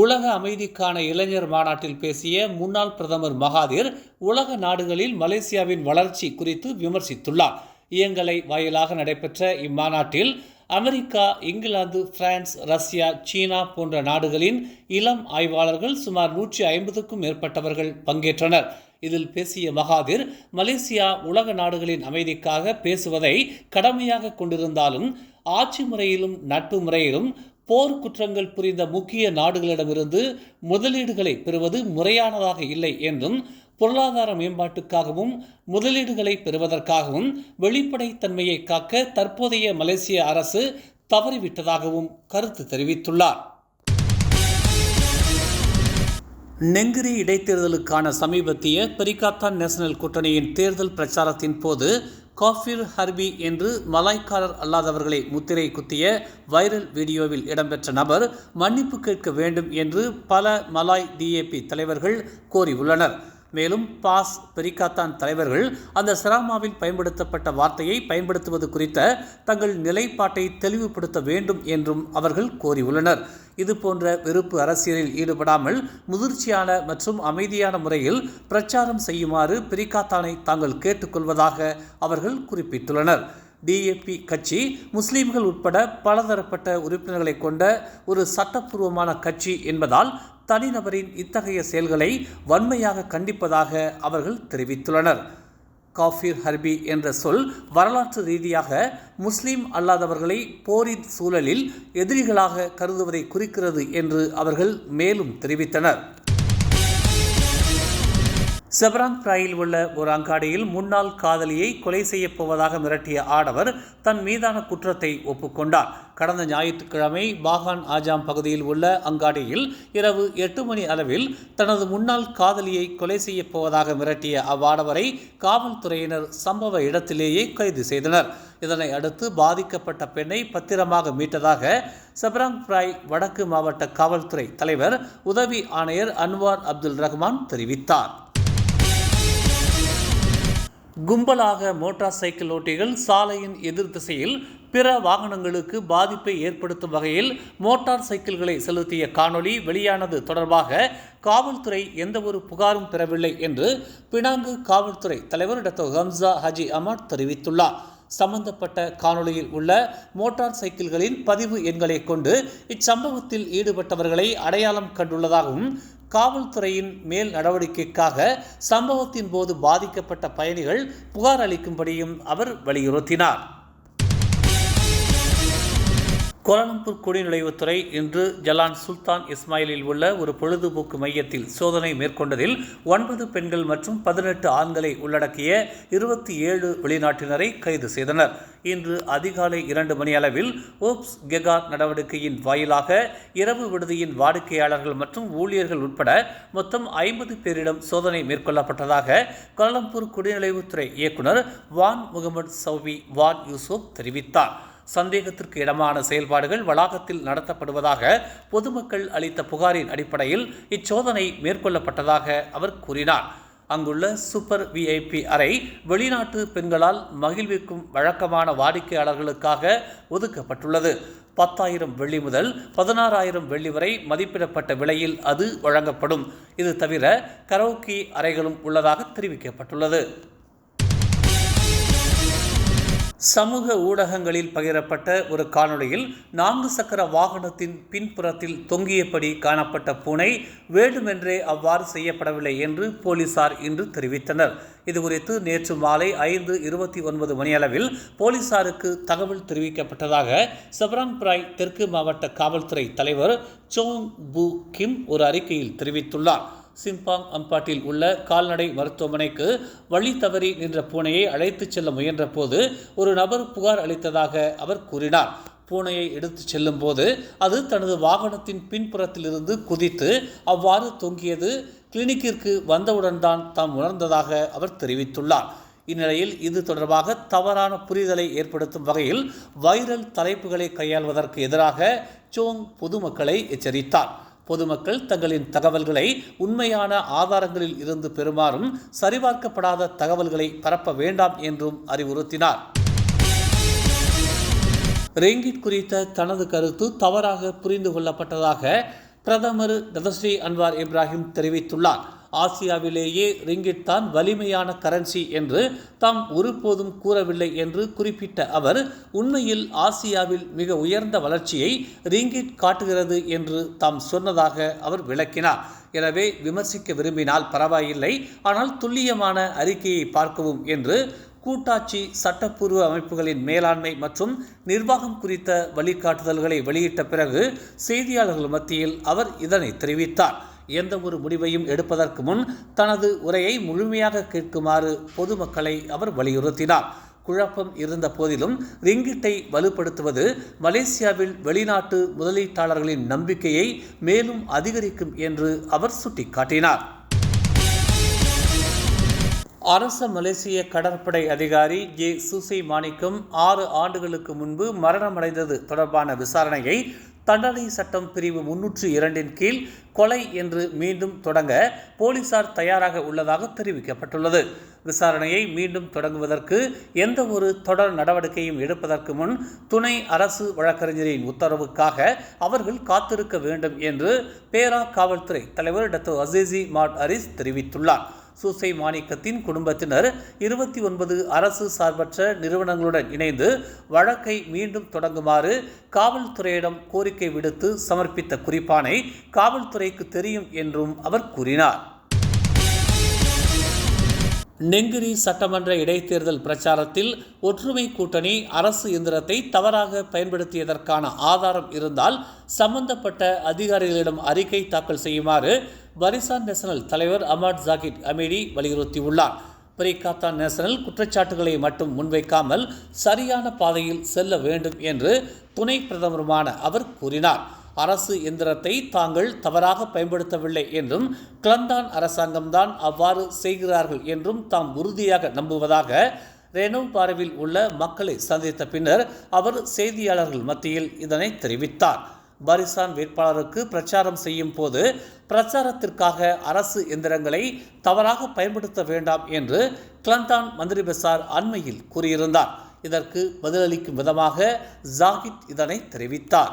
உலக அமைதிக்கான இளைஞர் மாநாட்டில் பேசிய முன்னாள் பிரதமர் மகாதீர் உலக நாடுகளில் மலேசியாவின் வளர்ச்சி குறித்து விமர்சித்துள்ளார். இயங்கலை வாயிலாக நடைபெற்ற இம்மாநாட்டில் அமெரிக்கா இங்கிலாந்து பிரான்ஸ் ரஷ்யா சீனா போன்ற நாடுகளின் இளம் ஆய்வாளர்கள் சுமார் நூற்றி ஐம்பதுக்கும் மேற்பட்டவர்கள் பங்கேற்றனர். இதில் பேசிய மகாதீர் மலேசியா உலக நாடுகளின் அமைதிக்காக பேசுவதை கடமையாக கொண்டிருந்தாலும் ஆட்சி முறையிலும் நட்பு முறையிலும் போர் குற்றங்கள் புரிந்த முக்கிய நாடுகளிடமிருந்து முதலீடுகளை பெறுவது முறையானதாக இல்லை என்றும் பொருளாதார மேம்பாட்டுக்காகவும் முதலீடுகளை பெறுவதற்காகவும் வெளிப்படைத்தன்மையை காக்க தற்போதைய மலேசிய அரசு தவறிவிட்டதாகவும் கருத்து தெரிவித்துள்ளார். நெங்கிரி இடைத்தேர்தலுக்கான சமீபத்திய பெரிகாத்தான் நேஷனல் கூட்டணியின் தேர்தல் பிரச்சாரத்தின் போது காஃபிர் ஹர்பி என்று மலாய்க்காரர் அல்லாதவர்களை முத்திரை குத்திய வைரல் வீடியோவில் இடம்பெற்ற நபர் மன்னிப்பு கேட்க வேண்டும் என்று பல மலாய் டிஏபி தலைவர்கள் கோரியுள்ளனர். மேலும் பாஸ் பெரிகாத்தான் தலைவர்கள் அந்த சிராமாவில் பயன்படுத்தப்பட்ட வார்த்தையை பயன்படுத்துவது குறித்த தங்கள் நிலைப்பாட்டை தெளிவுபடுத்த வேண்டும் என்றும் அவர்கள் கோரியுள்ளனர். இது போன்ற வெறுப்பு அரசியலில் ஈடுபடாமல் முதிர்ச்சியான மற்றும் அமைதியான முறையில் பிரச்சாரம் செய்யுமாறு பிரிகாத்தானை தாங்கள் கேட்டுக்கொள்வதாக அவர்கள் குறிப்பிட்டுள்ளனர். டிஏபி கட்சி முஸ்லீம்கள் உட்பட பலதரப்பட்ட உறுப்பினர்களை கொண்ட ஒரு சட்டப்பூர்வமான கட்சி என்பதால் தனிநபரின் இத்தகைய செயல்களை வன்மையாக கண்டிப்பதாக அவர்கள் தெரிவித்துள்ளனர். காஃபிர் ஹர்பி என்ற சொல் வரலாற்று ரீதியாக முஸ்லீம் அல்லாதவர்களை போரின் சூழலில் எதிரிகளாக கருதுவதை குறிக்கிறது என்று அவர்கள் மேலும் தெரிவித்தனர். செபராங் பிராயில் உள்ள ஒரு அங்காடியில் முன்னாள் காதலியை கொலை செய்யப் போவதாக மிரட்டிய ஆடவர் தன் மீதான குற்றத்தை ஒப்புக்கொண்டார். கடந்த ஞாயிற்றுக்கிழமை பாகான் ஆஜாம் பகுதியில் உள்ள அங்காடியில் இரவு எட்டு மணி அளவில் தனது முன்னாள் காதலியை கொலை செய்யப் போவதாக மிரட்டிய அவ்வாடவரை காவல்துறையினர் சம்பவ இடத்திலேயே கைது செய்தனர். இதனை அடுத்து பாதிக்கப்பட்ட பெண்ணை பத்திரமாக மீட்டதாக செபராங் பிராய் வடக்கு மாவட்ட காவல்துறை தலைவர் உதவி ஆணையர் அன்வார் அப்துல் ரஹ்மான் தெரிவித்தார். கும்பலாக மோட்டார் சைக்கிள் ஓட்டிகள் சாலையின் எதிர் திசையில் பிற வாகனங்களுக்கு பாதிப்பை ஏற்படுத்தும் வகையில் மோட்டார் சைக்கிள்களை செலுத்திய காணொளி வெளியானது தொடர்பாக காவல்துறை எந்தவொரு புகாரும் பெறவில்லை என்று பினாங்கு காவல்துறை தலைவர் டாக்டர் ஹம்சா ஹஜி அமர் தெரிவித்துள்ளார். சம்பந்தப்பட்ட காணொளியில் உள்ள மோட்டார் சைக்கிள்களின் பதிவு எண்களை கொண்டு இச்சம்பவத்தில் ஈடுபட்டவர்களை அடையாளம் கண்டுள்ளதாகவும் காவல்துறையின் மேல் நடவடிக்கைக்காக சம்பவத்தின் போது பாதிக்கப்பட்ட பயணிகள் புகார் அளிக்கும்படியும் அவர் வலியுறுத்தினார். கோலாலம்பூர் குடிநுழைவுத்துறை இன்று ஜலான் சுல்தான் இஸ்மாயிலில் உள்ள ஒரு பொழுதுபோக்கு மையத்தில் சோதனை மேற்கொண்டதில் ஒன்பது பெண்கள் மற்றும் பதினெட்டு ஆண்களை உள்ளடக்கிய இருபத்தி ஏழு வெளிநாட்டினரை கைது செய்தனர். இன்று அதிகாலை இரண்டு மணி அளவில் ஓப்ஸ் கெகார் நடவடிக்கையின் வாயிலாக இரவு விடுதியின் வாடிக்கையாளர்கள் மற்றும் ஊழியர்கள் உட்பட மொத்தம் ஐம்பது பேரிடம் சோதனை மேற்கொள்ளப்பட்டதாக கோலாலம்பூர் குடிநுழைவுத்துறை இயக்குனர் வான் முகமது சௌவி வான் யூசுப் தெரிவித்தார். சந்தேகத்திற்கு இடமான செயல்பாடுகள் வளாகத்தில் நடத்தப்படுவதாக பொதுமக்கள் அளித்த புகாரின் அடிப்படையில் இச்சோதனை மேற்கொள்ளப்பட்டதாக அவர் கூறினார். அங்குள்ள சூப்பர் விஐபி அறை வெளிநாட்டு பெண்களால் மகிழ்விக்கும் வழக்கமான வாடிக்கையாளர்களுக்காக ஒதுக்கப்பட்டுள்ளது. பத்தாயிரம் வெள்ளி முதல் பதினாறாயிரம் வெள்ளி வரை மதிப்பிடப்பட்ட விலையில் அது வழங்கப்படும். இது தவிர கரோக்கி அறைகளும் உள்ளதாக தெரிவிக்கப்பட்டுள்ளது. சமூக ஊடகங்களில் பகிரப்பட்ட ஒரு காணொளியில் நான்கு சக்கர வாகனத்தின் பின்புறத்தில் தொங்கியபடி காணப்பட்ட பூனை வேண்டுமென்றே அவ்வாறு செய்யப்படவில்லை என்று போலீசார் இன்று தெரிவித்தனர். இதுகுறித்து நேற்று மாலை ஐந்து இருபத்தி ஒன்பது மணியளவில் போலீசாருக்கு தகவல் தெரிவிக்கப்பட்டதாக செப்ராங்பிராய் தெற்கு மாவட்ட காவல்துறை தலைவர் சோங் பு கிம் ஒரு அறிக்கையில் தெரிவித்துள்ளார். சிம்பாங் அம்பாட்டில் உள்ள கால்நடை மருத்துவமனைக்கு வழி தவறி நின்ற பூனையை அழைத்துச் செல்ல முயன்றபோது ஒரு நபர் புகார் அளித்ததாக அவர் கூறினார். பூனையை எடுத்துச் செல்லும் போது அது தனது வாகனத்தின் பின்புறத்திலிருந்து குதித்து அவ்வாறு தொங்கியது. கிளினிக்கிற்கு வந்தவுடன் தான் தாம் உணர்ந்ததாக அவர் தெரிவித்துள்ளார். இந்நிலையில் இது தொடர்பாக தவறான புரிதலை ஏற்படுத்தும் வகையில் வைரல் தலைப்புகளை கையாள்வதற்கு எதிராக சோங் பொதுமக்களை எச்சரித்தார். பொதுமக்கள் தங்களின் தகவல்களை உண்மையான ஆதாரங்களில் இருந்து பெறுமாறும் சரிபார்க்கப்படாத தகவல்களை பரப்ப வேண்டாம் என்றும் அறிவுறுத்தினார். ரெங்கிட் குறித்த தனது கருத்து தவறாக புரிந்து கொள்ளப்பட்டதாக பிரதமர் ததஸ்ரீ அன்வார் இப்ராஹிம் தெரிவித்துள்ளார். ஆசியாவிலேயே ரிங்கிட் தான் வலிமையான கரன்சி என்று தாம் ஒருபோதும் கூறவில்லை என்று குறிப்பிட்ட அவர் உண்மையில் ஆசியாவில் மிக உயர்ந்த வளர்ச்சியை ரிங்கிட் காட்டுகிறது என்று தாம் சொன்னதாக அவர் விளக்கினார். எனவே விமர்சிக்க விரும்பினால் பரவாயில்லை ஆனால் துல்லியமான அறிக்கையை பார்க்கவும் என்று கூட்டாட்சி சட்டப்பூர்வ அமைப்புகளின் மேலாண்மை மற்றும் நிர்வாகம் குறித்த வழிகாட்டுதல்களை வெளியிட்ட பிறகு செய்தியாளர்கள் மத்தியில் அவர் இதனை தெரிவித்தார். எந்த ஒரு முடிவையும் எடுப்பதற்கு முன் தனது உரையை முழுமையாக கேட்குமாறு பொதுமக்களை அவர் வலியுறுத்தினார். குழப்பம் இருந்த போதிலும் ரிங்கிட்டை வலுப்படுத்துவது மலேசியாவில் வெளிநாட்டு முதலீட்டாளர்களின் நம்பிக்கையை மேலும் அதிகரிக்கும் என்று அவர் சுட்டிக்காட்டினார். அரச மலேசிய கடற்படை அதிகாரி ஜே சுசை மாணிக்கம் ஆறு ஆண்டுகளுக்கு முன்பு மரணமடைந்தது தொடர்பான விசாரணையை தண்டனை சட்டம் பிரிவு முன்னூற்று இரண்டின் கீழ் கொலை என்று மீண்டும் தொடங்க போலீசார் தயாராக உள்ளதாக தெரிவிக்கப்பட்டுள்ளது. விசாரணையை மீண்டும் தொடங்குவதற்கு எந்த ஒரு தொடர் நடவடிக்கையும் எடுப்பதற்கு முன் துணை அரசு வழக்கறிஞரின் உத்தரவுக்காக அவர்கள் காத்திருக்க வேண்டும் என்று பேரா காவல்துறை தலைவர் டாக்டர் அசேசி மாட் அரிஸ் தெரிவித்துள்ளார். சூசை மாணிக்கத்தின் குடும்பத்தினர் இருபத்தி ஒன்பது அரசு சார்பற்ற நிறுவனங்களுடன் இணைந்து வழக்கை மீண்டும் தொடங்குமாறு காவல்துறையிடம் கோரிக்கை விடுத்து சமர்ப்பித்த குறிப்பானை காவல்துறைக்கு தெரியும் என்றும் அவர் கூறினார். நெங்கிரி சட்டமன்ற இடைத்தேர்தல் பிரச்சாரத்தில் ஒற்றுமை கூட்டணி அரசு இயந்திரத்தை தவறாக பயன்படுத்தியதற்கான ஆதாரம் இருந்தால் சம்பந்தப்பட்ட அதிகாரிகளிடம் அறிக்கை தாக்கல் செய்யுமாறு பரிசான் நேஷனல் தலைவர் அமாட் ஜாகித் அமேடி வலியுறுத்தியுள்ளார். பிரிகாத்தா நேஷனல் குற்றச்சாட்டுகளை மட்டும் முன்வைக்காமல் சரியான பாதையில் செல்ல வேண்டும் என்று துணை பிரதமருமான அவர் கூறினார். அரசு எந்திரத்தை தாங்கள் தவறாக பயன்படுத்தவில்லை என்றும் கிளந்தான் அரசாங்கம்தான் அவ்வாறு செய்கிறார்கள் என்றும் தாம் உறுதியாக நம்புவதாக ரேணு பாரவில் உள்ள மக்களை சந்தித்த பின்னர் அவர் செய்தியாளர்கள் மத்தியில் இதனை தெரிவித்தார். பரிசான் வேட்பாளருக்கு பிரச்சாரம் செய்யும் போது பிரச்சாரத்திற்காக அரசு எந்திரங்களை தவறாக பயன்படுத்த வேண்டாம் என்று கிளந்தான் மந்திரி பெசார் அண்மையில் கூறியிருந்தார். இதற்கு பதிலளிக்கும் விதமாக ஜாகித் இதனை தெரிவித்தார்.